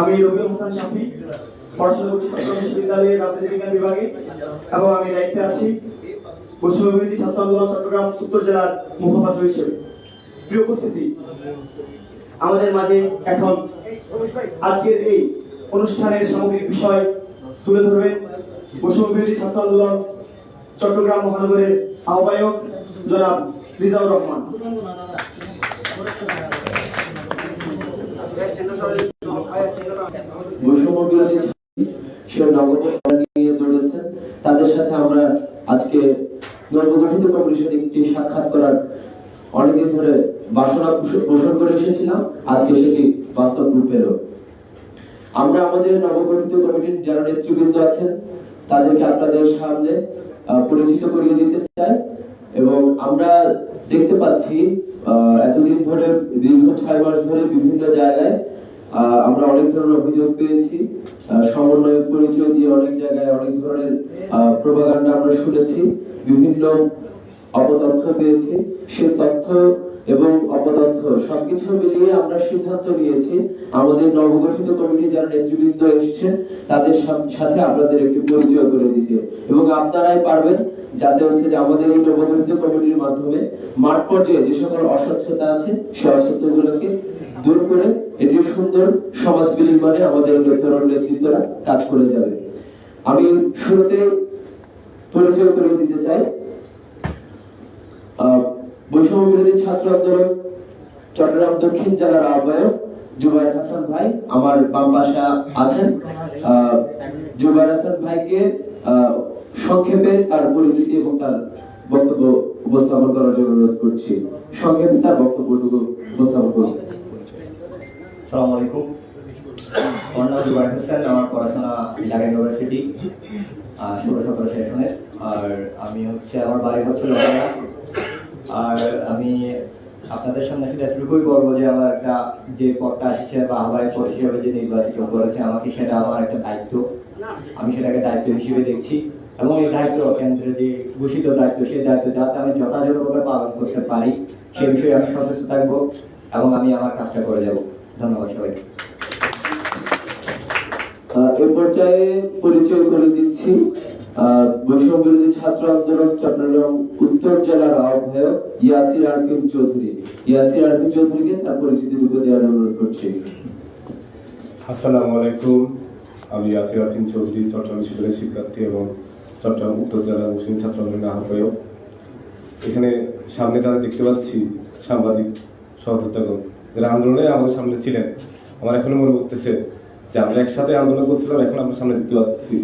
আমি রবি হোসেন শাফি পড়াশোনা করছি চট্টগ্রাম বিশ্ববিদ্যালয়ের রাজনীতি বিজ্ঞান বিভাগে এবং আমি দায়িত্বে আছি বৈষম্যবিরোধী ছাত্র আন্দোলন চট্টগ্রাম উত্তর জেলার মুখপাত্র হিসেবে। প্রিয় উপস্থিতি, আমাদের মাঝে এখন আজকের এই অনুষ্ঠানের সামগ্রিক বিষয় তুলে ধরবেন বৈষম্যবিরোধী ছাত্র আন্দোলন চট্টগ্রাম মহানগরের আহ্বায়ক জনাব রিজাউর রহমান। বৈষম্য বিরোধী সে নবগঠন নিয়ে দৌড়েছেন তাদের সাথে আমরা আজকে নবগঠিত কমিশন একটি সাক্ষাৎ করার অনেকদিন ধরে বাসনা পোষণ করে এসেছিলাম। আজকে সেটি বাস্তব রূপ পেল আমরা আমাদের নবগঠিত কমিটির যারা নেতৃবৃন্দ আছেন, তাদেরকে আপনাদের সামনে পরিচিত করিয়ে দিতে চাই এবং আমরা দেখতে পাচ্ছি এতদিন ধরে, দীর্ঘ ছয় মাস ধরে বিভিন্ন জায়গায় আমরা অনেক ধরনের অভিযোগ পেয়েছি সমন্বয় পরিচয় দিয়ে অনেক জায়গায় অনেক ধরনের প্রভাকাণ্ডা আমরা শুনেছি, বিভিন্ন অপতথ্য পেয়েছি। সে তথ্য এবং অপতথ্য সবকিছু মিলিয়ে আমরা সিদ্ধান্ত নিয়েছি, আমাদের নবগঠিত কমিটি যারা নেতৃবৃন্দ এসেছেন তাদের সাথে আপনাদের একটি পরিচয় করে দিতে। এবং আপনারাই পারবেন, যাতে হচ্ছে যে আমাদের এই নবগঠিত কমিটির মাধ্যমে মাঠ পর্যায়ে যে সকল অস্বচ্ছতা আছে সে অস্বচ্ছগুলোকে দূর করে একটি সুন্দর সমাজ বিনির্মাণে আমাদের তরুণ নেতৃত্বরা কাজ করে যাবে। আমি শুরুতে পরিচয় করে দিতে চাই বৈষম্য বিরোধী ছাত্র আন্দোলন, চট্টগ্রাম দক্ষিণ জেলার আহ্বায়ক হাসান ভাই, আমার বাম পাশে আছেন। হাসান ভাইকে সংক্ষেপে তার পরিচিতি এবং তার বক্তব্য উপস্থাপন করার জন্য অনুরোধ করছি। সংক্ষেপে তার বক্তব্যটুকু উপস্থাপন করুন। সালাম আলাইকুম। হোসেন, আমার পড়াশোনা ইউনিভার্সিটি ষোলো সতেরো সেশনের। আর আমি হচ্ছে, আমার বাড়ি হচ্ছে আর আমি আপনাদের সামনে শুধু এতটুকুই বলব যে, আমার একটা যে পদটা আসছে বা আহ্বায়ক পদ হিসেবে যে নির্বাচিত করেছে, আমাকে সেটা আমার একটা দায়িত্ব। আমি সেটাকে দায়িত্ব হিসেবে দেখছি। এবং এই দায়িত্ব কেন্দ্রের যে ঘোষিত দায়িত্ব, সেই দায়িত্ব যাতে আমি যথাযথভাবে পালন করতে পারি, সে বিষয়ে আমি সচেতন থাকব এবং আমি আমার কাজটা করে যাব। ধন্যবাদ সবাইকে। এ পর্যায়ে পরিচয় করে দিচ্ছি। আহ, বৈষম্য বিরোধী ছাত্র আন্দোলন চট্টগ্রাম উত্তর জেলার আহ্বায়ক ইয়াসির আরফিন চৌধুরী। ইয়াসির আরফিন চৌধুরীকে তার পরিচিতি রূপে দেওয়ার অনুরোধ করছি। আসসালামু আলাইকুম। আমি ইয়াসির আতিন চৌধুরী চট্টগ্রাম বিশ্ববিদ্যালয়ের শিক্ষার্থী এবং চট্টগ্রাম উত্তর জেলা মুসলিম ছাত্র আন্দোলনের আহ্বায়ক। এখানে সামনে যারা দেখতে পাচ্ছি সাংবাদিক সহযোদ্ধাগণ যারা আন্দোলনে আমাদের সামনে ছিলেন আমার এখনও মনে করতেছে যে আমরা একসাথে আন্দোলন করছিলাম এখন আমরা সামনে দেখতে পাচ্ছি।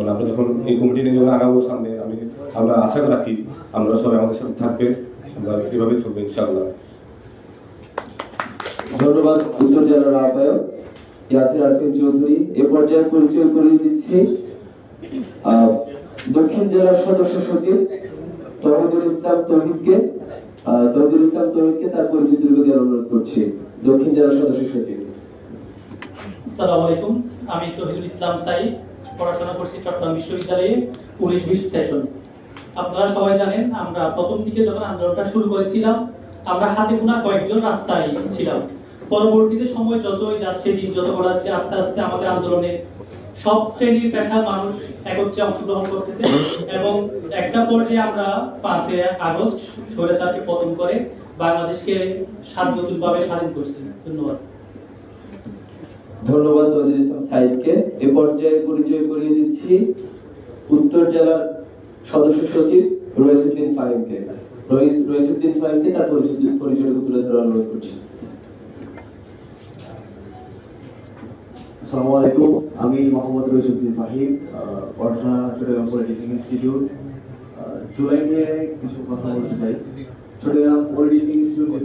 এবং আমরা যখন এই কমিটি নিয়ে যখন আগাবো সামনে আমি আমরা আশা রাখি আমরা সবাই আমাদের সাথে থাকবেন আমরা এভাবে চলবো ইনশাআল্লাহ। ধন্যবাদ উত্তর জেলার আহ্বায়ক ইয়াসির আরফিন চৌধুরী। এ পর্যায়ে পরিচয় করে দিচ্ছি দক্ষিণ জেলার সদস্য সচিব তহিদুল ইসলাম তহিদকে তহিদুল ইসলাম তহিদকে তার পরিচিতি দেওয়ার অনুরোধ করছি। দক্ষিণ জেলার সদস্য সচিব। আসসালামু আলাইকুম আমি তহিদুল ইসলাম সাইদ পড়াশোনা করছি চট্টগ্রাম বিশ্ববিদ্যালয়ে উনিশ বিশ সেশন আপনারা সবাই জানেন, আমরা প্রথম দিকে যখন আন্দোলনটা শুরু করেছিলাম, আমরা হাতে গোনা কয়েকজন রাস্তায় ছিলাম। পরবর্তীতে সময় যতই যাচ্ছে, দিন যত গড়াচ্ছে, আস্তে আস্তে আমাদের আন্দোলনে সব শ্রেণির পেশার মানুষ একত্রে অংশগ্রহণ করতেছে এবং একটা পর্যায়ে আমরা পাঁচে আগস্ট স্বৈরাচারকে পতন করে বাংলাদেশকে সার্বজনীনভাবে স্বাধীন করছি। ধন্যবাদ। ধন্যবাদ ইসলাম সাইদকে এ পর্যায়ে পরিচয় করিয়ে দিচ্ছি উত্তর জেলার সদস্য সচিব রয়েসুদ্দিন ফাহিমকে। রইস- রইসুদ্দিন ফাহিমকে তার পরিচিতি পরিচয় তুলে ধরার অনুরোধ করছি। আসসালামু আলাইকুম। আমি মোহাম্মদ রইসুদ্দিন ফাহিম পড়াশোনা চট্টগ্রাম পলিটেকনিক ইনস্টিটিউট। আহ, জুলাই নিয়ে কিছু কথা বলতে চাই। চট্টগ্রাম পলিটেকনিক ইনস্টিটিউট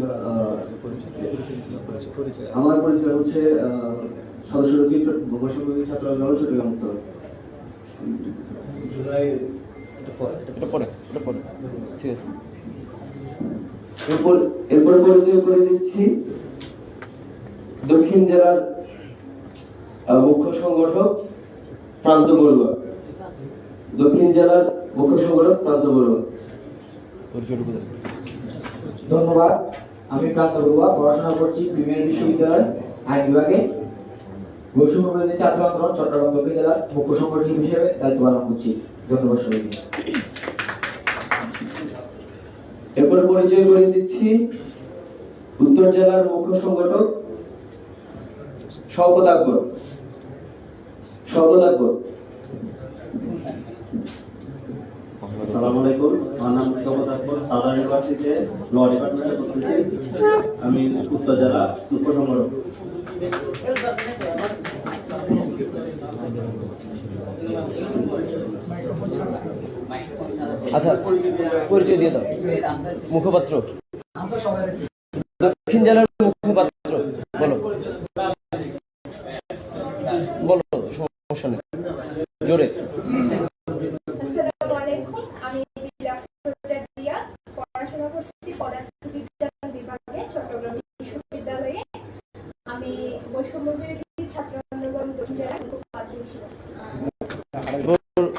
আমার পরিচয় হচ্ছে আহ, সদস্য বৈষম্য ছাত্র আন্দোলন চট্টগ্রাম উত্তর জুলাই এরপর এরপর পরিচয় করে দিচ্ছি দক্ষিণ জেলার আহ, মুখ্য সংগঠক প্রান্ত বড়ুয়া। দক্ষিণ জেলার মুখ্য সংগঠক প্রান্ত বড়ুয়া। ধন্যবাদ। আমি প্রান্ত বড়ুয়া পড়াশোনা করছি প্রিমিয়ার বিশ্ববিদ্যালয় আইন বিভাগে। বৈষম্য বিরোধী আন্দোলন চট্টগ্রাম দক্ষিণ জেলার মুখ্য সংগঠক হিসেবে দায়িত্ব পালন করছি। ধন্যবাদ এরপরে পরিচয় করে দিচ্ছি। উত্তর জেলার মুখ্য সংগঠক শওকত আকবর। শওকত আকবর। আসসালামু আলাইকুম। আমার নাম মোহাম্মদ আকবর সাউদার্ন ইউনিভার্সিটিতে ল ডিপার্টমেন্টে পড়তেছি আমি উত্তর জেলা উপসংগঠক আচ্ছা পরিচয় দিয়ে দাও। মুখপাত্র। দক্ষিণ জেলার মুখপাত্র। বলো। বলো সমস্যা নেই। জোরে।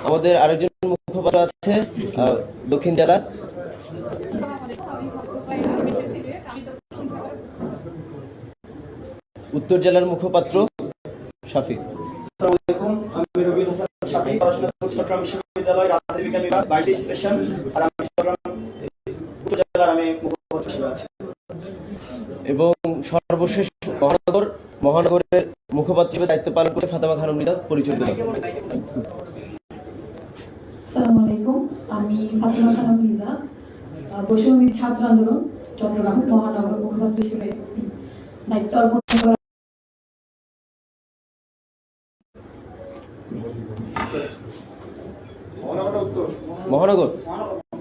আমাদের আরেকজন মুখপাত্র আছে দক্ষিণ জেলার। উত্তর জেলার মুখপাত্র শাফি আমি রবিউল হাসান শাফি পড়াশোনা চট্টগ্রাম বিশ্ববিদ্যালয় রাজনীতি বিজ্ঞান বিভাগ বাইশ সেশন আর আমি চট্টগ্রাম উত্তর জেলার আমি মুখপাত্র হিসেবে আছি। এবং সর্বশেষ মহানগর মহানগরের মুখপাত্র দায়িত্ব পালন করে ফাতেমা খানম পরিচয় দিলাম আসসালামু আলাইকুম। আমি ফাতেমা খানম লিজা ছাত্র আন্দোলন চট্টগ্রাম মহানগর মুখপাত্র হিসেবে দায়িত্ব অর্পণ করা মহানগর?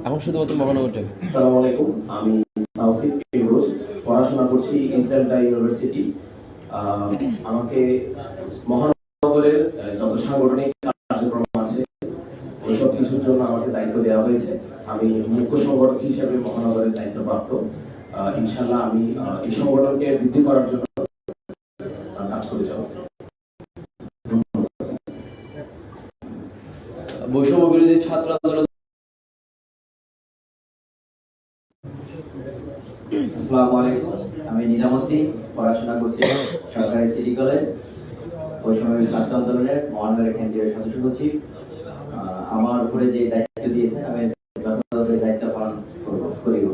এখন শুধুমাত্র মহানগরটাকে আসসালামু আলাইকুম। আমি তাওসিফ ফিরোজ পড়াশোনা করছি ইস্টার্নটা ইউনিভার্সিটি। আহ, আমাকে মহানগরের যত সাংগঠনিক কার্যক্রম আছে এইসব কিছুর জন্য আমাকে দায়িত্ব দেওয়া হয়েছে। আমি মুখ্য সংগঠক হিসেবে মহানগরের দায়িত্বপ্রাপ্ত। ইনশাল্লাহ আমি এই সংগঠনকে বৃদ্ধি করার জন্য কাজ করে যাব। বৈষম্য বিরোধী ছাত্র আন্দোলন আসসালামু আলাইকুম। আমি নিজামুদ্দিন পড়াশোনা করছি সরকারি সিটি কলেজ। সময় ছাত্র আন্দোলনের মহানগরের কেন্দ্রীয় সদস্য সচিব। উপরে যে দায়িত্ব দিয়েছেন, আমি দায়িত্ব পালন করব।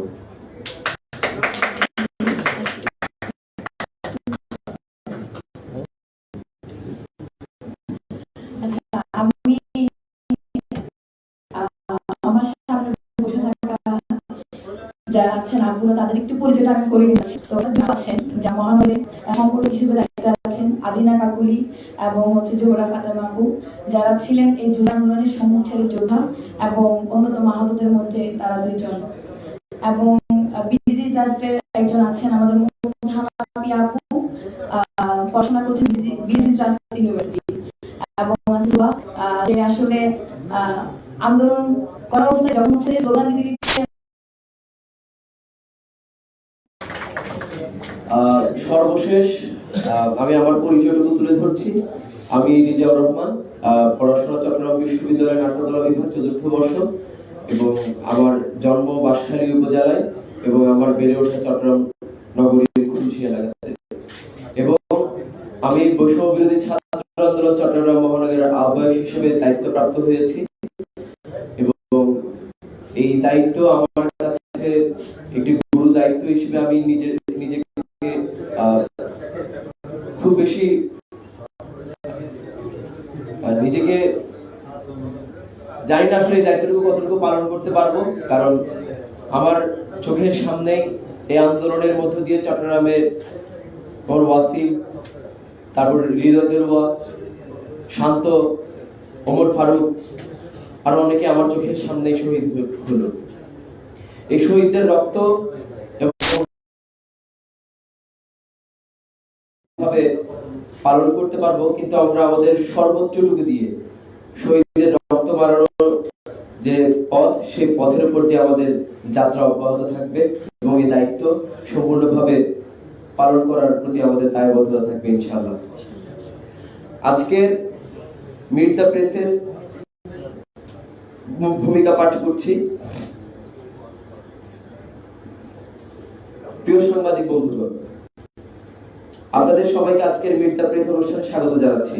আচ্ছা যারা আছেন আপুরা, তাদের একটু পরিচয়টা আমি করে দিচ্ছি। তো আছেন যা হিসেবে দায়িত্বে আছেন, আদিনা কাকুলি এবং হচ্ছে জোহরা ফাতেমা আপু যারা ছিলেন এই যুব আন্দোলনের সম্মুখ ছেলে যোদ্ধা এবং অন্যতম আহতদের মধ্যে তারা দুইজন। এবং বিজি ট্রাস্টের একজন আছেন আমাদের আপু পড়াশোনা করছেন বিজি ট্রাস্ট ইউনিভার্সিটি। এবং আসলে আন্দোলন করা অবস্থায় যখন হচ্ছে দিতে সর্বশেষ আমি আমার পরিচয়টুকু তুলে ধরছি। আমি রিজাউর রহমান পড়াশোনা চট্টগ্রাম বিশ্ববিদ্যালয়ের নাট্যকলা বিভাগ চতুর্থ বর্ষ এবং আমার জন্ম বাঁশখালী উপজেলায় এবং আমার বেড়ে ওঠা চট্টগ্রাম নগরীর খুলশি এলাকাতে। এবং আমি বৈষম্য বিরোধী ছাত্র আন্দোলন চট্টগ্রাম মহানগরের আহ্বায়ক হিসেবে দায়িত্বপ্রাপ্ত হয়েছি এবং এই দায়িত্ব আমার কাছে একটি গুরু দায়িত্ব হিসেবে আমি নিজে বেশি নিজেকে জানি না আসলে এই দায়িত্বটুকু কতটুকু পালন করতে পারব, কারণ আমার চোখের সামনেই এই আন্দোলনের মধ্য দিয়ে চট্টগ্রামের মোর ওয়াসিম, তারপর হৃদয় দেরুয়া শান্ত ওমর ফারুক, আর অনেকে আমার চোখের সামনেই শহীদ হলো। এই শহীদদের রক্ত ভাবে পালন করতে পারব, কিন্তু আমরা আমাদের সর্বোচ্চটুকু দিয়ে শহীদদের রক্ত মারানোর যে পথ, সেই পথের উপর দিয়ে আমাদের যাত্রা অব্যাহত থাকবে এবং এই দায়িত্ব সম্পূর্ণভাবে পালন করার প্রতি আমাদের দায়বদ্ধতা থাকবে, ইনশাআল্লাহ। আজকের মির্দা প্রেসের ভূমিকা পাঠ করছি। প্রিয় সাংবাদিক বন্ধুগণ আপনাদের সবাইকে আজকের মির্জা প্রেস অনুষ্ঠানে স্বাগত জানাচ্ছি।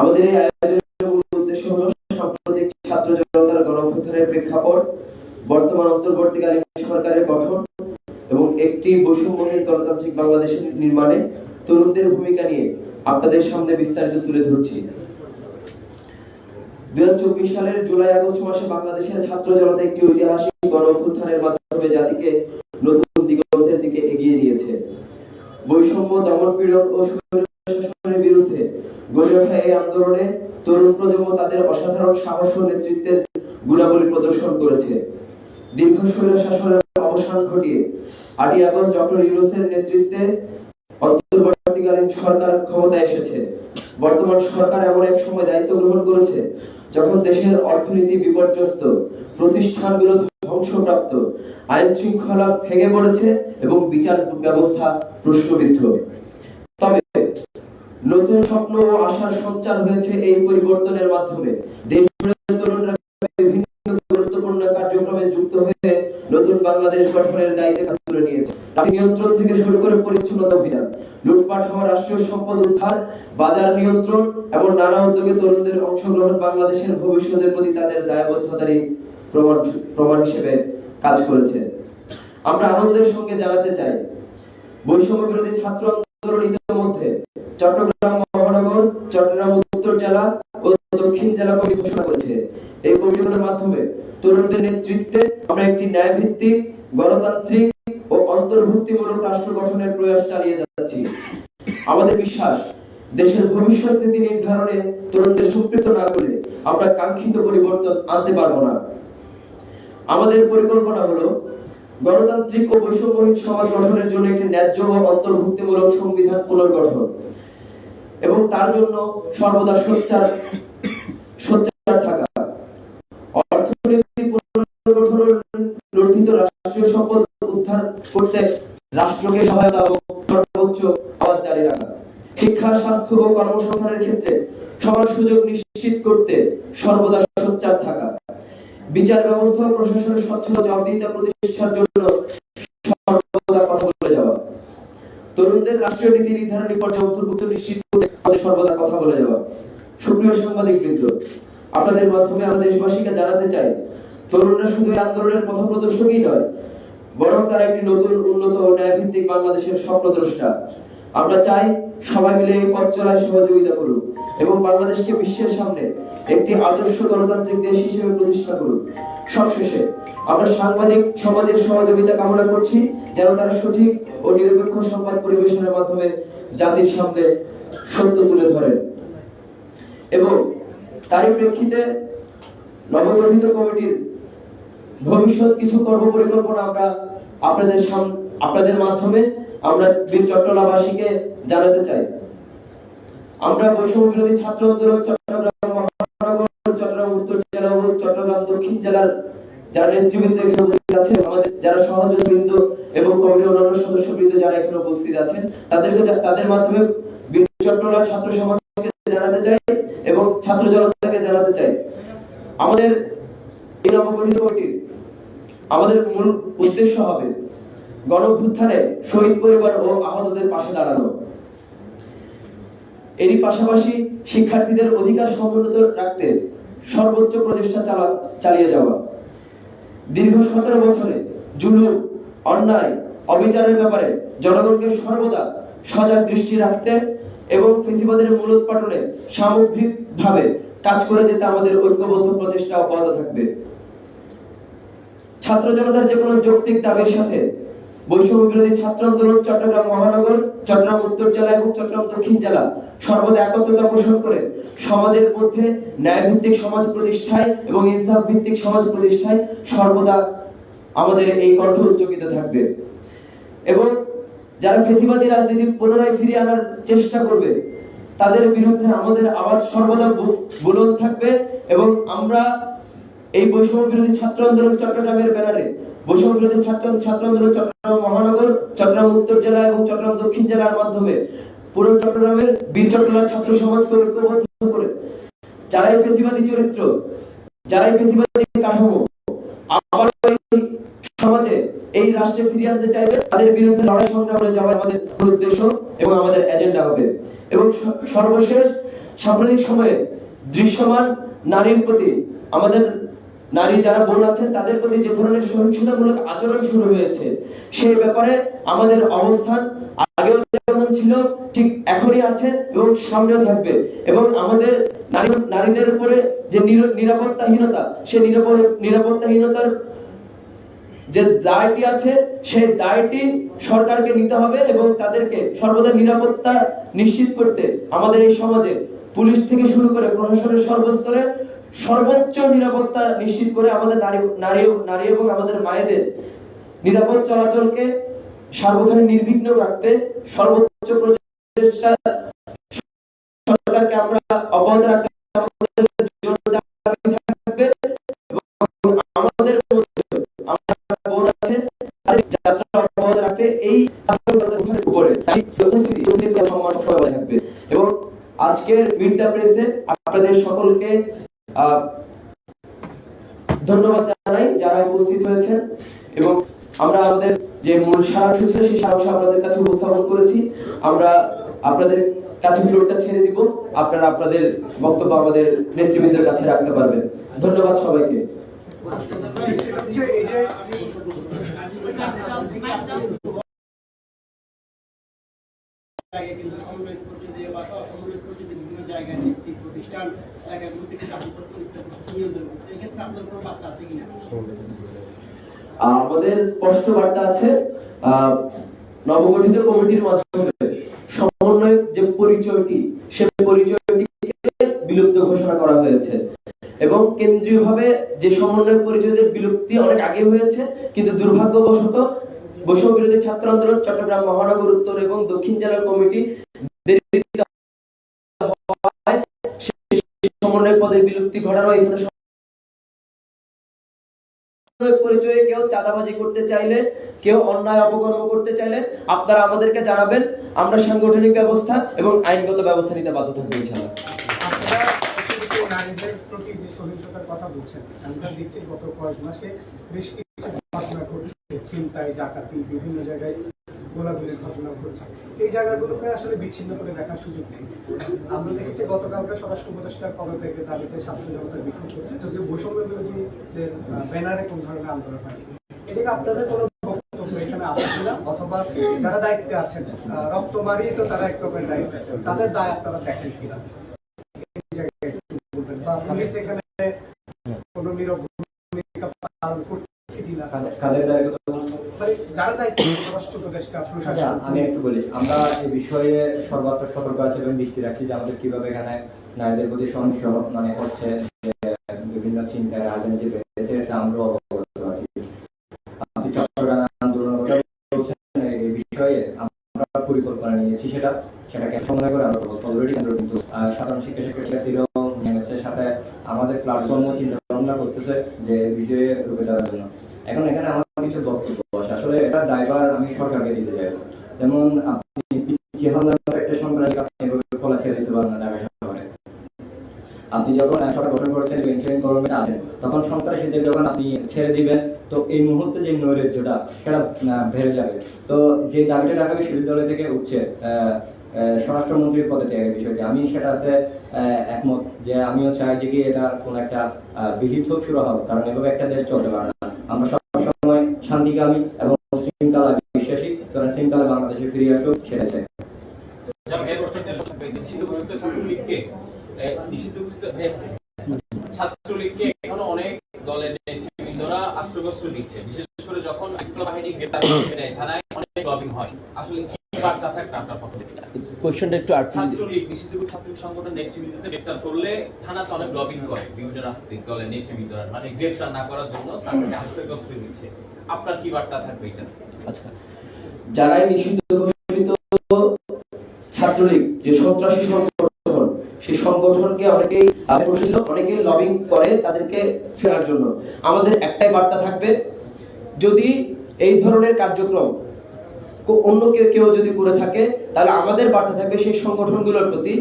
আমাদের এই আয়োজনের উদ্দেশ্য হলো সাম্প্রতিক ছাত্র জনতার গণঅভ্যুত্থানের প্রেক্ষাপট, বর্তমান অন্তর্বর্তীকালীন সরকারের গঠন এবং একটি বৈষম্যহীন গণতান্ত্রিক বাংলাদেশের নির্মাণে তরুণদের ভূমিকা নিয়ে আপনাদের সামনে বিস্তারিত তুলে ধরছি। দুই হাজার চব্বিশ সালের জুলাই আগস্ট মাসে বাংলাদেশের ছাত্র জনতা একটি ঐতিহাসিক গণ মাধ্যমে জাতিকে নতুন দিগন্তের দিকে এগিয়ে নিয়েছে বৈষম্য দমন পীড়ন ও স্বৈরশাসনের বিরুদ্ধে গড়ে ওঠা এই আন্দোলনে তরুণ প্রজন্ম তাদের অসাধারণ সাহস ও নেতৃত্বের গুণাবলী প্রদর্শন করেছে। দীর্ঘ স্বৈর শাসনের অবসান ঘটিয়ে আটই আগস্ট ডক্টর ইউনুসের নেতৃত্বে অন্তর্বর্তীকালীন সরকার ক্ষমতায় এসেছে। বর্তমান সরকার এমন এক সময় দায়িত্ব গ্রহণ করেছে যখন দেশের অর্থনীতি বিপর্যস্ত প্রতিষ্ঠানগুলো ধ্বংসপ্রাপ্ত, আইন শৃঙ্খলা ভেঙে পড়েছে এবং বিচার ব্যবস্থা প্রশ্নবিদ্ধ। তবে নতুন স্বপ্ন ও আশার সঞ্চার হয়েছে এই পরিবর্তনের মাধ্যমে। দেশ বিভিন্ন গুরুত্বপূর্ণ কার্যক্রমে যুক্ত হয়ে নতুন বাংলাদেশ গঠনের দায়িত্ব কাজ নিয়ন্ত্রণ থেকে শুরু করে পরিচ্ছন্নতা অভিযান, লুটপাট হওয়া রাষ্ট্রীয় সম্পদ উদ্ধার, বাজার নিয়ন্ত্রণ এমন নানা উদ্যোগে তরুণদের অংশগ্রহণ বাংলাদেশের ভবিষ্যতের প্রতি তাদের দায়বদ্ধতারই প্রমাণ প্রমাণ হিসেবে কাজ করেছে। আমরা আনন্দের সঙ্গে জানাতে চাই, বৈষম্য বিরোধী ছাত্র আন্দোলন ইতিমধ্যে চট্টগ্রাম মহানগর, চট্টগ্রাম উত্তর জেলা ও দক্ষিণ জেলা কমিটি ঘোষণা করেছে। এই কমিটিগুলোর মাধ্যমে তরুণদের নেতৃত্বে আমরা একটি ন্যায় ভিত্তিক গণতান্ত্রিক ও অন্তর্ভুক্তিমূলক রাষ্ট্র গঠনের প্রয়াস চালিয়ে যাচ্ছি। আমাদের বিশ্বাস, দেশের ভবিষ্যৎ নীতি নির্ধারণে তরুণদের সম্পৃক্ত না করে আমরা কাঙ্ক্ষিত পরিবর্তন আনতে পারব না। আমাদের পরিকল্পনা হলো গণতান্ত্রিক ও বৈষম্যহীন সমাজ গঠনের জন্য একটি ন্যায্য ও অন্তর্ভুক্তিমূলক সংবিধান পুনর্গঠন এবং তার জন্য সর্বদা সোচ্চার সোচ্চার থাকা। করতে রাষ্ট্রকে সহায়তা ও সর্বোচ্চ আওয়াজ জারি রাখা শিক্ষা, স্বাস্থ্য ও কর্মসংস্থানের ক্ষেত্রে সবার সুযোগ নিশ্চিত করতে সর্বদা সোচ্চার থাকা। বিচার ব্যবস্থা ও প্রশাসনের স্বচ্ছতা, জবাবদিহিতা প্রতিষ্ঠার জন্য সর্বদা কথা বলে যাওয়া। তরুণদের রাষ্ট্রীয় নীতি নির্ধারণী পর্যায়ে অন্তর্ভুক্ত নিশ্চিত করতে আমাদের সর্বদা কথা বলে যাওয়া। সুপ্রিয় সাংবাদিক বৃন্দ, আপনাদের মাধ্যমে আমরা দেশবাসীকে জানাতে চাই, তরুণরা শুধু আন্দোলনের পথ প্রদর্শকই নয় বরং তারা একটি নতুন, উন্নত ও ন্যায়ভিত্তিক বাংলাদেশের স্বপ্নদ্রষ্টা। আমরা চাই সবাই মিলে এই পথ চলায় সহযোগিতা করুক এবং বাংলাদেশকে বিশ্বের সামনে একটি আদর্শ গণতান্ত্রিক দেশ হিসেবে প্রতিষ্ঠা করুক। সবশেষে আমরা সাংবাদিক সমাজের সহযোগিতা কামনা করছি যেন তারা সঠিক ও নিরপেক্ষ সংবাদ পরিবেশনের মাধ্যমে জাতির সামনে সত্য তুলে ধরেন। এবং তারই প্রেক্ষিতে নবগঠিত কমিটির ভবিষ্যৎ কিছু কর্ম পরিকল্পনা আমরা আপনাদের আপনাদের মাধ্যমে আমরা বীর চট্টলাবাসীকে জানাতে চাই। আমরা বৈষম্য বিরোধী ছাত্র আন্দোলন চট্টগ্রাম মহানগর, চট্টগ্রাম উত্তর জেলা ও চট্টগ্রাম দক্ষিণ জেলার যারা নেতৃবৃন্দ এখানে উপস্থিত আছে আমাদের যারা সহযোগবৃন্দ এবং কমিটির অন্যান্য সদস্য সদস্যবৃন্দ যারা এখানে উপস্থিত আছেন, তাদেরকে তাদের মাধ্যমে চট্টগ্রাম ছাত্র সমাজকে জানাতে চাই এবং ছাত্র জনতাকে জানাতে চাই। আমাদের এই নবগঠিত কমিটির আমাদের মূল উদ্দেশ্য হবে গণভ্যুত্থানে শহীদ পরিবার ও আহতদের পাশে দাঁড়ানো। এরই পাশাপাশি শিক্ষার্থীদের অধিকার সমুন্নত রাখতে সর্বোচ্চ প্রচেষ্টা চালা- চালিয়ে যাওয়া। দীর্ঘ সতেরো বছরে জুলুম অন্যায়, অবিচারের ব্যাপারে জনগণকে সর্বদা সজাগ দৃষ্টি রাখতে এবং ফেসিবাদের মূলোৎপাটনে সামগ্রিকভাবে কাজ করে যেতে আমাদের ঐক্যবদ্ধ প্রচেষ্টা অব্যাহত থাকবে। ছাত্র জনতার যে কোনো যৌক্তিক দাবির সাথে বৈষম্য বিরোধী ছাত্র আন্দোলন চট্টগ্রাম মহানগর, চট্টগ্রাম উত্তর জেলা এবং চট্টগ্রাম দক্ষিণ জেলা সর্বদা একত্রতা পোষণ করে সমাজের মধ্যে ন্যায় ভিত্তিক সমাজ প্রতিষ্ঠায় এবং ইনসাফ ভিত্তিক সমাজ প্রতিষ্ঠায় সর্বদা আমাদের এই কণ্ঠ উচ্চকিত থাকবে। এবং যারা ফেসিবাদী রাজনীতি পুনরায় ফিরিয়ে আনার চেষ্টা করবে, তাদের বিরুদ্ধে আমাদের আওয়াজ সর্বদা বুলন্দ থাকবে এবং আমরা এই বৈষম্য বিরোধী ছাত্র আন্দোলন চট্টগ্রামের ব্যানারে। বৈষম্য বিরোধী ছাত্র ছাত্র আন্দোলন চট্টগ্রাম মহানগর, চট্টগ্রাম উত্তর জেলা এবং চট্টগ্রাম দক্ষিণ জেলার মাধ্যমে পুরো চট্টগ্রামের বীর চট্টগ্রাম ছাত্র সমাজকে ঐক্যবদ্ধ করে। যারা এই ফেসিবাদী চরিত্র যারা এই ফেসিবাদী কাঠামো, আবার সমাজে এই রাষ্ট্রে ফিরিয়ে আনতে চাইবে, তাদের বিরুদ্ধে লড়াই সংগ্রাম করে যাওয়া আমাদের মূল উদ্দেশ্য এবং আমাদের এজেন্ডা হবে। এবং সর্বশেষ সাম্প্রতিক সময়ে দৃশ্যমান নারীর প্রতি আমাদের নারী যারা বোন আছেন, তাদের প্রতি যে ধরনের সহিংসতামূলক আচরণ শুরু হয়েছে, সেই ব্যাপারে আমাদের অবস্থান আগেও যেমন ছিল, ঠিক এখনই আছে এবং সামনেও থাকবে। এবং আমাদের নারী নারীদের উপরে যে নিরাপত্তাহীনতা নিরাপদ- নিরাপত্তাহীনতার যে দায়টি আছে, সেই দায়টি সরকারকে নিতে হবে এবং তাদেরকে সর্বদা নিরাপত্তা নিশ্চিত করতে আমাদের এই সমাজে পুলিশ থেকে শুরু করে প্রশাসনের সর্বস্তরে সর্বোচ্চ নিরাপত্তা নিশ্চিত করে আমাদের নারী নারী এবং আমাদের মায়েদের নিরাপদ চলাচলকে সার্বক্ষণিক নির্বিঘ্ন রাখতে সর্বোচ্চ সরকারকে আমরা অব্যাহত রাখতে আজকের মিডটা প্রেসে আপনাদের সকলকে ধন্যবাদ জানাই যারা উপস্থিত হয়েছেন এবং আমরা আমাদের যে মূল সারাংশ ছিল সেই সারাংশ আপনাদের কাছে উপস্থাপন করেছি। আমরা আপনাদের কাছে ফ্লোরটা ছেড়ে দিব। আপনারা আপনাদের বক্তব্য আমাদের নেতৃবৃন্দের কাছে রাখতে পারবেন। ধন্যবাদ সবাইকে। আগে কিন্তু সমন্বয় পরিষদে বা সমন্বয় পরিষদে বিভিন্ন প্রতিষ্ঠান আপনার কোনো বার্তা আছে কিনা? আমাদের স্পষ্ট বার্তা আছে নবগঠিত কমিটির মাধ্যমে সমন্বয়ের যে পরিচয়টি, সে বিলুপ্ত ঘোষণা করা হয়েছে। এবং কেন্দ্রীয়ভাবে যে সমন্বয় পরিচয়ের বিলুপ্তি অনেক আগে হয়েছে, কিন্তু দুর্ভাগ্যবশত বৈষম্য বিরোধী ছাত্র আন্দোলন চট্টগ্রাম মহানগর উত্তর এবং দক্ষিণ জেলা কমিটি সমন্বয় পদের বিলুপ্তি ঘটানো এখানে পরিচয়ে কেউ চাঁদাবাজি করতে চাইলে, কেউ অন্যায় অপকর্ম করতে চাইলে আপনারা আমাদেরকে জানাবেন। আমরা সাংগঠনিক ব্যবস্থা এবং আইনগত ব্যবস্থা নিতে বাধ্য থাকব, ইনশাআল্লাহ। কথা বলছেন, আমরা দেখছি গত কয়েক মাসে বেশ কিছু ঘটনা ঘটছে। ডাকাতি, বিভিন্ন জায়গায় গোলাগুলির ঘটনা ঘটছে। এই জায়গাগুলোকে আসলে বিচ্ছিন্ন করে দেখার সুযোগ নেই। আমরা দেখেছি গতকালকে স্বরাষ্ট্র উপদেষ্টার পদত্যাগের দাবিতে ছাত্র জনতা বিক্ষোভ করছে। যদিও বৈষম্য বিরোধীদের ব্যানারে কোন ধরনের আন্দোলন হয়নি। এদিকে আপনাদের কোনো অথবা যারা দায়িত্বে আছেন রক্ত মারিয়ে তো তারা এক রকমের দায়িত্বে। আছেন তাদের দায় আপনারা দেখেন কিনা? আচ্ছা আমরা মানে আমরা আমরা পরিকল্পনা নিয়েছি সেটা, সেটাকে সমন্বয় করে আমরা অলরেডি কেন্দ্র কিন্তু সাধারণ শিক্ষা শিক্ষার্থীরাও নেমেছে, সাথে আমাদের প্ল্যাটফর্মও চিন্তা ভাবনা করতেছে যে বিষয়ে রূপে দেওয়ার জন্য। এখন এখানে আমার কিছু বক্তব্য। ড্রাইভার আমি সরকারকে দিতে চাই। যেমন আপনি একটা সন্ত্রাসী আপনি এভাবে খোলা ছেড়ে দিতে শহরে। আপনি যখন সরকার গঠন ইন্টারিম গভর্নমেন্ট আছেন, তখন সন্ত্রাসীদের যখন আপনি ছেড়ে দিবেন, তো এই মুহূর্তে যে নৈরাজ্যটা, সেটা যাবে। তো যে দাবিটা ঢাকা বিশ্ববিদ্যালয় থেকে উঠছে স্বরাষ্ট্রমন্ত্রীর পদে ত্যাগের বিষয়টি, আমি সেটাতে একমত যে আমিও চাই যে কি এটা কোন একটা বিহিত শুরু হোক, কারণ এভাবে একটা দেশ চলতে পারে না। আমরা সবসময় শান্তিকামী এবং শৃঙ্খলা বিশ্বাসী তারা শৃঙ্খলা বাংলাদেশে ফিরে আসুক সেটা চাই। ছাত্রলীগকে এখনও অনেক দলের নেতৃবৃন্দরা আশ্রয়বস্ত্র দিচ্ছে। বিশেষ করে যখন বাহিনী গ্রেপ্তার থানায় অনেক লবিং হয়। আসলে কি বার্তা একটু ছাত্রলীগ নিষিদ্ধ ছাত্রলীগ সংগঠন গ্রেপ্তার করলে থানাতে অনেক লবিং করে। বিভিন্ন রাজনৈতিক দলের নেতৃবৃন্দরা মানে গ্রেপ্তার না করার জন্য তাদেরকে আশ্রয়বস্ত্র দিচ্ছে। আপনার কি বার্তা থাকবে এটা? আচ্ছা যারাই নিষিদ্ধ ঘোষিত ছাত্রলীগ যে সন্ত্রাসী সংগঠন সেই সংগঠনকে অনেকেই প্রসিদ্ধ অনেকেই লবিং করে তাদেরকে ফেরার জন্য। আমাদের একটাই বার্তা থাকবে যদি এই ধরনের কার্যক্রম অন্য কেউ কেউ যদি করে থাকে, তাহলে আমাদের বার্তা থাকবে সেই সংগঠনগুলোর প্রতি।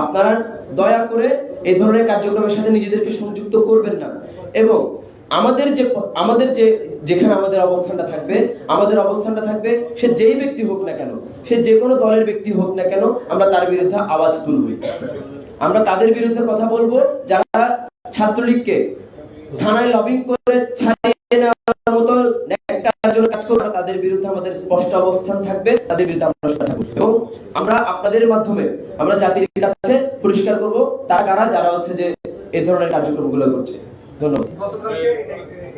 আপনারা দয়া করে এই ধরনের কার্যক্রমের সাথে নিজেদেরকে সংযুক্ত করবেন না। এবং আমাদের যে আমাদের যে, যেখানে আমাদের অবস্থানটা থাকবে, আমাদের অবস্থানটা থাকবে সে যেই ব্যক্তি হোক না কেন, সে যে কোনো দলের ব্যক্তি হোক না কেন, আমরা তার বিরুদ্ধে আওয়াজ তুলবই আমরা তাদের বিরুদ্ধে কথা বলব, যারা ছাত্রলীগকে থানায় লবিং করে ছাড়িয়ে নেওয়ার মতো জন্য কাজ করবে তাদের বিরুদ্ধে আমাদের স্পষ্ট অবস্থান থাকবে, তাদের বিরুদ্ধে আমরা থাকব। এবং আমরা আপনাদের মাধ্যমে, আমরা জাতির কাছে পরিষ্কার করব তারা কারা, যারা হচ্ছে যে এই ধরনের কার্যক্রমগুলো করছে। ধন্যবাদ।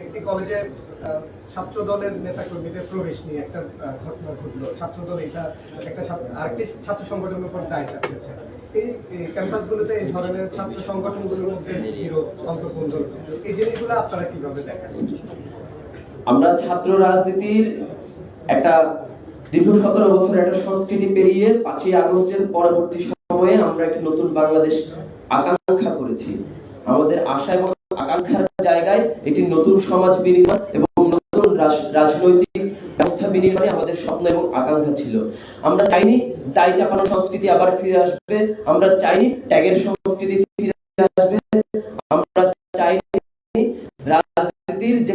একটি কলেজে ছাত্র দলের নেতা কর্মীদের প্রবেশ নিয়ে একটা ঘটনা ছাত্র দল এটা একটা আরেকটি ছাত্র সংগঠনের উপর দায় চাপিয়েছে। এই ক্যাম্পাসগুলোতে এই ধরনের ছাত্র মধ্যে বিরোধ এই জিনিসগুলো আপনারা কীভাবে দেখেন? আমরা ছাত্র রাজনীতির একটা দীর্ঘ সতেরো বছরের একটা সংস্কৃতি পেরিয়ে পাঁচই আগস্টের পরবর্তী সময়ে আমরা একটি নতুন বাংলাদেশ আকাঙ্ক্ষা করেছি। আমাদের আশা এবং আকাঙ্ক্ষার জায়গায় একটি নতুন সমাজ বিনির্মাণ এবং নতুন রাজনৈতিক ব্যবস্থা বিনিময়ে আমাদের স্বপ্ন এবং আকাঙ্ক্ষা ছিল। আমরা চাইনি দায় চাপানো সংস্কৃতি আবার ফিরে আসবে, আমরা চাইনি ট্যাগের সংস্কৃতি ফিরে আসবে, আমরা চাইনি রাজনীতির যে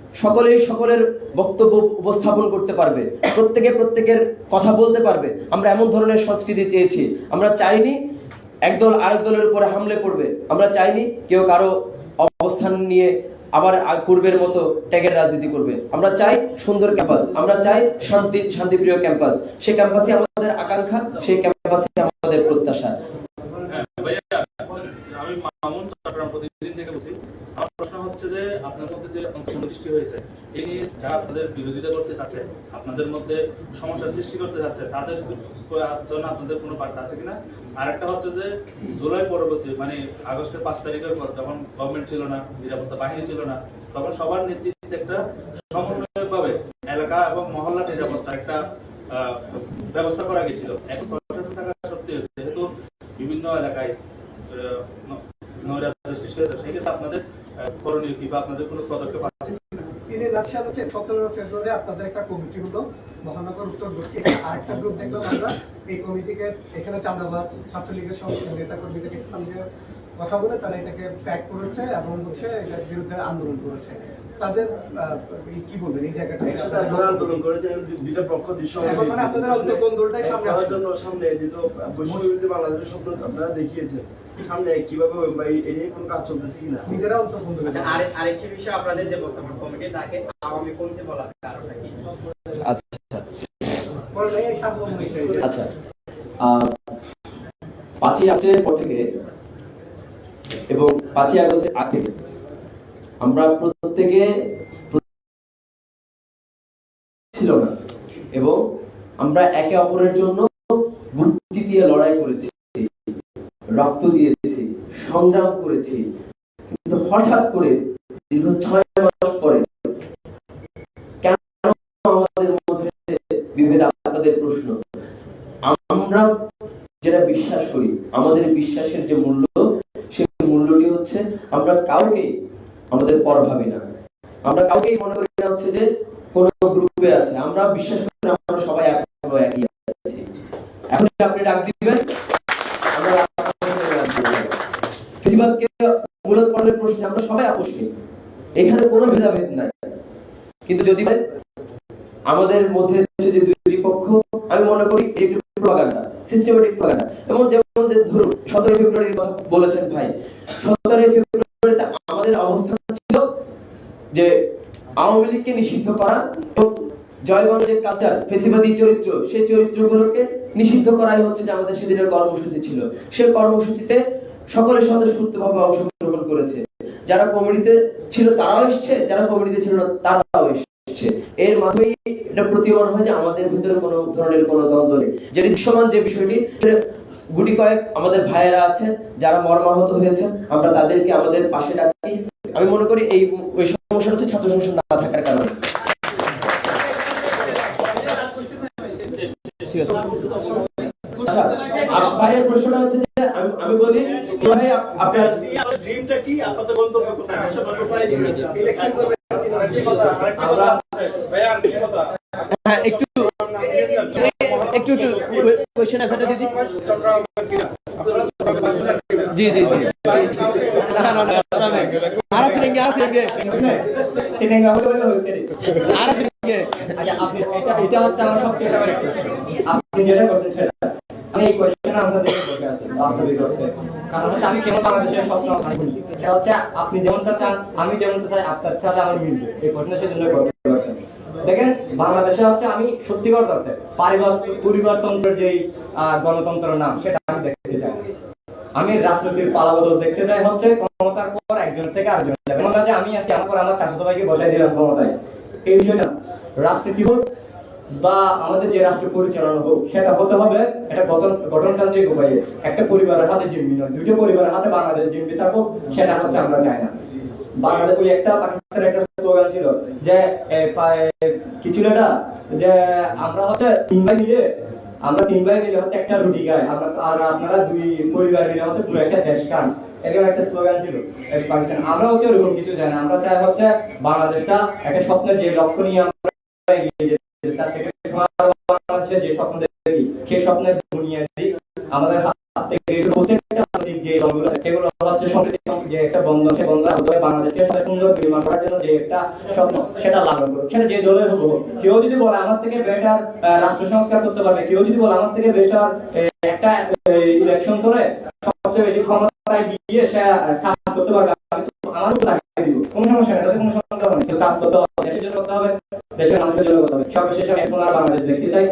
সকলেই সকলের বক্তব্য উপস্থাপন করতে পারবে। প্রত্যেকে প্রত্যেকের কথা বলতে পারবে। আমরা এমন ধরনের সংস্কৃতি চেয়েছি। আমরা চাইনি একদল আরেক দলের উপরে হামলে পড়বে। আমরা চাইনি কেউ কারও অবস্থান নিয়ে আবার পূর্বের মতো ট্যাগের রাজনীতি করবে। আমরা চাই সুন্দর ক্যাম্পাস। আমরা চাই শান্তি, শান্তিপ্রিয় ক্যাম্পাস। সেই ক্যাম্পাসে আমাদের আকাঙ্ক্ষা সেই ক্যাম্পাসে আমাদের প্রত্যাশা হ্যাঁ, ভাইয়া, আমি মামুন চট্টগ্রাম প্রতিদিন থেকে বলছি আমার প্রশ্ন হচ্ছে যে আপনার মধ্যে যে অন্তর্ভুক্ত সৃষ্টি হয়েছে এই নিয়ে যারা আপনাদের বিরোধিতা করতে চাচ্ছে, আপনাদের মধ্যে সমস্যার সৃষ্টি করতে যাচ্ছে তাদের জন্য আপনাদের কোনো বার্তা আছে কিনা? আরেকটা হচ্ছে যে, জুলাই পরবর্তী মানে আগস্টের পাঁচ তারিখের পর যখন গভর্নমেন্ট ছিল না, নিরাপত্তা বাহিনী ছিল না, তখন সবার নেতৃত্বে একটা সমন্বয়ভাবে এলাকা এবং মহল্লা নিরাপত্তার একটা ব্যবস্থা করা গেছিল। এখন থাকা সত্ত্বেও যেহেতু বিভিন্ন এলাকায় নৈরাজ্য সৃষ্টি হয়েছে সেক্ষেত্রে আপনাদের করণীয় কি বা আপনাদের কোনো পদক্ষেপ আছে তিনি হচ্ছে সতেরো ফেব্রুয়ারি আপনাদের একটা কমিটি হলো মহানগর উত্তর দক্ষিণ আরেকটা গ্রুপ দেখলাম আমরা এই কমিটিকে এখানে চাঁদাবাজ ছাত্রলীগের সব নেতা কর্মীদের স্থান দিয়ে কথা বলে তারা এটাকে প্যাক করেছে এবং হচ্ছে এটার বিরুদ্ধে আন্দোলন করেছে। তাদের কি বলবেন এই জায়গাটা? আন্দোলন করেছেন দুইটা পক্ষ দৃশ্য মানে সামনে। জন্য সামনে যেহেতু বৈশ্ববিদ্যালয় বাংলাদেশের স্বপ্ন আপনারা দেখিয়েছেন। সামনে কীভাবে এই নিয়ে কোনো কাজ চলতেছে কিনা? নিজেরা অন্তর্কোন্দল আচ্ছা আরে আরেকটি বিষয় আপনাদের যে বর্তমান কমিটি তাকে আওয়ামী পন্থী বলার কারণটা কি? আচ্ছা। আচ্ছা। পাঁচই আগস্টের পর থেকে এবং পাঁচই আগস্টের আগে আমরা প্রত্যেকে ছিল না। এবং আমরা একে অপরের জন্য বুক দিয়ে লড়াই করেছি। রক্ত দিয়েছি, সংগ্রাম করেছি। কিন্তু হঠাৎ করে দীর্ঘ ছয় মাস পরে আমরা যেটা বিশ্বাস করি, আমাদের বিশ্বাসের যে মূল্য, সেই মূল্যটি হচ্ছে আমরা কাউকে আমাদের পর ভাবি না। আমরা কাউকেই মনে করি না হচ্ছে যে কোন গ্রুপে আছে। আমরা বিশ্বাস করি আমরা সবাই এখনও একই আছি এখন যদি আপনি ডাক দিবেন আমরা আপনাদের ডাক দিব। ফেসিবাদকে মূলত পড়লে প্রশ্নে আমরা সবাই আপোষহীন এখানে কোনো ভেদাভেদ নাই কিন্তু যদি আমাদের মধ্যে যে দুই পক্ষ, আমি মনে করি প্রপাগান্ডা সিস্টেমেটিক প্রপাগান্ডা যেমন ধরুন, সতেরোই ফেব্রুয়ারির কথা বলেছেন ভাই ফেব্রুয়ারিতে আমাদের অবস্থান ছিল যে আওয়ামী লীগকে নিষিদ্ধ করা এবং জয়গঞ্জের কালচার, ফেসিবাদী চরিত্র, সেই চরিত্রগুলোকে নিষিদ্ধ করাই হচ্ছে যে আমাদের সেদিনের কর্মসূচি ছিল। সে কর্মসূচিতে সকলের স্বতঃস্ফূর্তভাবে অংশগ্রহণ করেছে। যারা কমিটিতে ছিল তারাও এসছে, যারা কমিটিতে ছিল না, তারাও এসছে। এর মাধ্যমেই এটা প্রতীয়মান হয় যে আমাদের ভিতরে কোনো ধরনের কোনো দ্বন্দ্ব নেই। যেটি সমান যে বিষয়টি গুটি কয়েক আমাদের ভাইয়েরা আছে যারা মর্মাহত হয়েছে আমরা তাদেরকে আমাদের পাশে ডাকি আমি মনে করি এই ওই সমস্যা হচ্ছে ছাত্র সংসদ না থাকার কারণে। আচ্ছা, ঠিক আছে আর ভাইয়ের প্রশ্নটা হচ্ছে আপনার ড্রিমটা কি? আপনাদের গন্তব্য কোথায়? কোথায় ইলেকশন করবে হ্যাঁ একটু একটু একটু কোশ্চেন আনসারটা দিদি। জি জি জি। সিলেঙ্গে আচ্ছা আপনি এটা এটা হচ্ছে আমার সবচেয়ে ফেভারিট আপনি যেটা করছেন সেটা। আমি এই কোশ্চেন বসে বাস্তবিক অর্থে। কারণ হচ্ছে আমি এটা হচ্ছে আপনি যেমন চান, আমি যেমন চাই, আপনার আমার মিলবে এই প্রশ্নের জন্য করতে পারছেন দেখেন, বাংলাদেশে হচ্ছে আমি পরিবার পরিবারতন্ত্রের যেই গণতন্ত্রের নাম, সেটা আমি দেখতে চাই। আমি রাজনীতির পালাবদল দেখতে চাই হচ্ছে ক্ষমতার পর একজন থেকে আরেকজন। যে আমি আজকে আমার পর আমার চাচাতো ভাইকে বসাই দিলাম ক্ষমতায়। এই বিষয়টা রাজনীতি হোক বা আমাদের যে রাষ্ট্র পরিচালনা হোক, সেটা হতে হবে গঠন গঠনতান্ত্রিক উপায়ে। একটা পরিবারের হাতে জিম্মি নয় দুটো পরিবারের হাতে বাংলাদেশ জিম্মি থাকুক, সেটা হচ্ছে আমরা চাই না। বাংলাদেশ ওই একটা পাকিস্তানের একটা স্লোগান ছিল যে কি ছিল এটা? যে আমরা হচ্ছে তিন ভাই মিলে, আমরা তিন ভাই মিলে হচ্ছে একটা রুটি খাই। আমরা আর আপনারা দুই পরিবার মিলে হচ্ছে পুরো একটা দেশ খান। এরকম একটা স্লোগান ছিল পাকিস্তান। আমরাও হচ্ছে ওরকম কিছু জানি আমরা চাই হচ্ছে বাংলাদেশটা একটা স্বপ্নের যে লক্ষ্য নিয়ে আমরা এগিয়ে যে স্বপ্ন দেখি, সেই স্বপ্নের বুনিয়াদি আমাদের হাত থেকে প্রত্যেকটা যে দলগুলো সেগুলো হচ্ছে সম্প্রীতি যে একটা বন্ধন সে বন্ধন বাংলাদেশকে সাথে সুন্দর নির্মাণ করার জন্য যে একটা স্বপ্ন, সেটা লালন করুক। সেটা যে দলের হোক। কেউ যদি বলে আমার থেকে বেটার রাষ্ট্র সংস্কার করতে পারবে, কেউ যদি বলে আমার থেকে বেটার একটা ইলেকশন করে সবচেয়ে বেশি ক্ষমতায় গিয়ে সে কাজ করতে পারবে, আমি আমার উপর দিব। কোনো সমস্যা নেই, তাতে কোনো সমস্যা হবে না কিন্তু কাজ করতে হবে দেশের জন্য করতে হবে দেশের মানুষের জন্য সর্বশেষে এখন আর বাংলাদেশ দেখতে চাই।